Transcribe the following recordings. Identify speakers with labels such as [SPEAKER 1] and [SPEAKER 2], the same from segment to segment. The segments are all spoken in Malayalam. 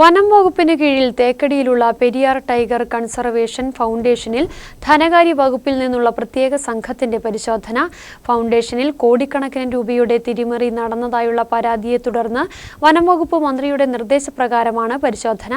[SPEAKER 1] വനം വകുപ്പിന് കീഴിൽ തേക്കടിയിലുള്ള പെരിയാർ ടൈഗർ കൺസർവേഷൻ ഫൗണ്ടേഷനിൽ ധനകാര്യ വകുപ്പിൽ നിന്നുള്ള പ്രത്യേക സംഘത്തിന്റെ പരിശോധന. ഫൗണ്ടേഷനിൽ കോടിക്കണക്കിന് രൂപയുടെ തിരിമറി നടന്നതായുള്ള പരാതിയെ തുടർന്ന് വനം വകുപ്പ് മന്ത്രിയുടെ നിർദ്ദേശപ്രകാരമാണ് പരിശോധന.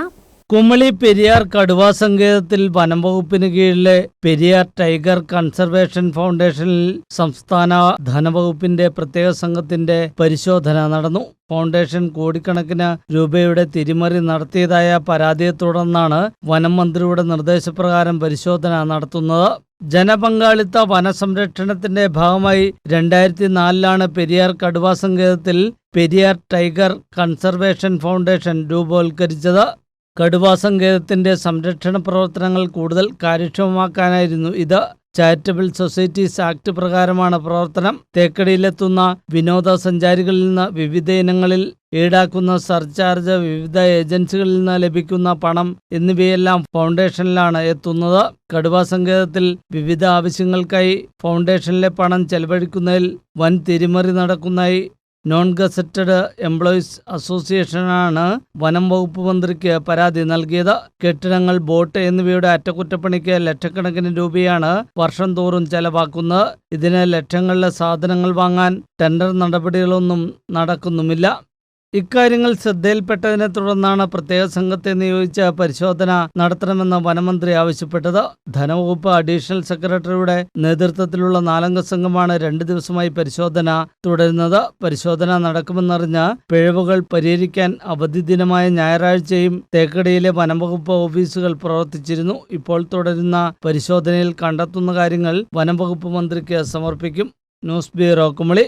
[SPEAKER 2] കുമളി പെരിയാർ കടുവാ സങ്കേതത്തിൽ വനം വകുപ്പിന് കീഴിലെ പെരിയാർ ടൈഗർ കൺസർവേഷൻ ഫൗണ്ടേഷനിൽ സംസ്ഥാന ധനവകുപ്പിന്റെ പ്രത്യേക സംഘത്തിന്റെ പരിശോധന നടന്നു. ഫൗണ്ടേഷൻ കോടിക്കണക്കിന് രൂപയുടെ തിരിമറി നടത്തിയതായ പരാതിയെ തുടർന്നാണ് വനം മന്ത്രിയുടെ നിർദ്ദേശപ്രകാരം പരിശോധന നടത്തുന്നത്. ജനപങ്കാളിത്ത വനസംരക്ഷണത്തിന്റെ ഭാഗമായി രണ്ടായിരത്തി നാലിലാണ് പെരിയാർ കടുവാ സങ്കേതത്തിൽ പെരിയാർ ടൈഗർ കൺസർവേഷൻ ഫൗണ്ടേഷൻ രൂപവൽക്കരിച്ചത്. കടുവാ സങ്കേതത്തിന്റെ സംരക്ഷണ പ്രവർത്തനങ്ങൾ കൂടുതൽ കാര്യക്ഷമമാക്കാനായിരുന്നു. ഇത് ചാരിറ്റബിൾ സൊസൈറ്റീസ് ആക്ട് പ്രകാരമാണ്. പ്രവർത്തനം തേക്കടിയിലെത്തുന്ന വിനോദസഞ്ചാരികളിൽ നിന്ന് വിവിധ ഇനങ്ങളിൽ ഈടാക്കുന്ന സർചാർജ് വിവിധ ഏജൻസികളിൽ നിന്ന് ലഭിക്കുന്ന പണം എന്നിവയെല്ലാം ഫൗണ്ടേഷനിലാണ് എത്തുന്നത്. കടുവാ സങ്കേതത്തിൽ വിവിധ ആവശ്യങ്ങൾക്കായി ഫൗണ്ടേഷനിലെ പണം ചെലവഴിക്കുന്നതിൽ വൻ തിരിമറി നടക്കുന്നതായി നോൺ ഗസറ്റഡ് എംപ്ലോയീസ് അസോസിയേഷനാണ് വനം വകുപ്പ് മന്ത്രിക്ക് പരാതി നൽകിയത്. കെട്ടിടങ്ങൾ ബോട്ട് എന്നിവയുടെ അറ്റകുറ്റപ്പണിക്ക് ലക്ഷക്കണക്കിന് രൂപയാണ് വർഷം തോറും ചെലവാക്കുന്നത്. ഇതിന് ലക്ഷങ്ങളിലെ സാധനങ്ങൾ വാങ്ങാൻ ടെൻഡർ നടപടികളൊന്നും നടക്കുന്നുമില്ല. ഇക്കാര്യങ്ങൾ ശ്രദ്ധയിൽപ്പെട്ടതിനെ തുടർന്നാണ് പ്രത്യേക സംഘത്തെ നിയോഗിച്ച പരിശോധന നടത്തണമെന്ന് വനമന്ത്രി ആവശ്യപ്പെട്ടത്. ധനവകുപ്പ് അഡീഷണൽ സെക്രട്ടറിയുടെ നേതൃത്വത്തിലുള്ള നാലംഗ സംഘമാണ് രണ്ട് ദിവസമായി പരിശോധന തുടരുന്നത്. പരിശോധന നടക്കുമെന്നറിഞ്ഞ് പിഴവുകൾ പരിഹരിക്കാൻ അവധി ദിനമായ ഞായറാഴ്ചയും തേക്കടിയിലെ വനംവകുപ്പ് ഓഫീസുകൾ പ്രവർത്തിച്ചിരുന്നു. ഇപ്പോൾ തുടരുന്ന പരിശോധനയിൽ കണ്ടെത്തുന്ന കാര്യങ്ങൾ വനംവകുപ്പ് മന്ത്രിക്ക് സമർപ്പിക്കും. News bureau Kumily.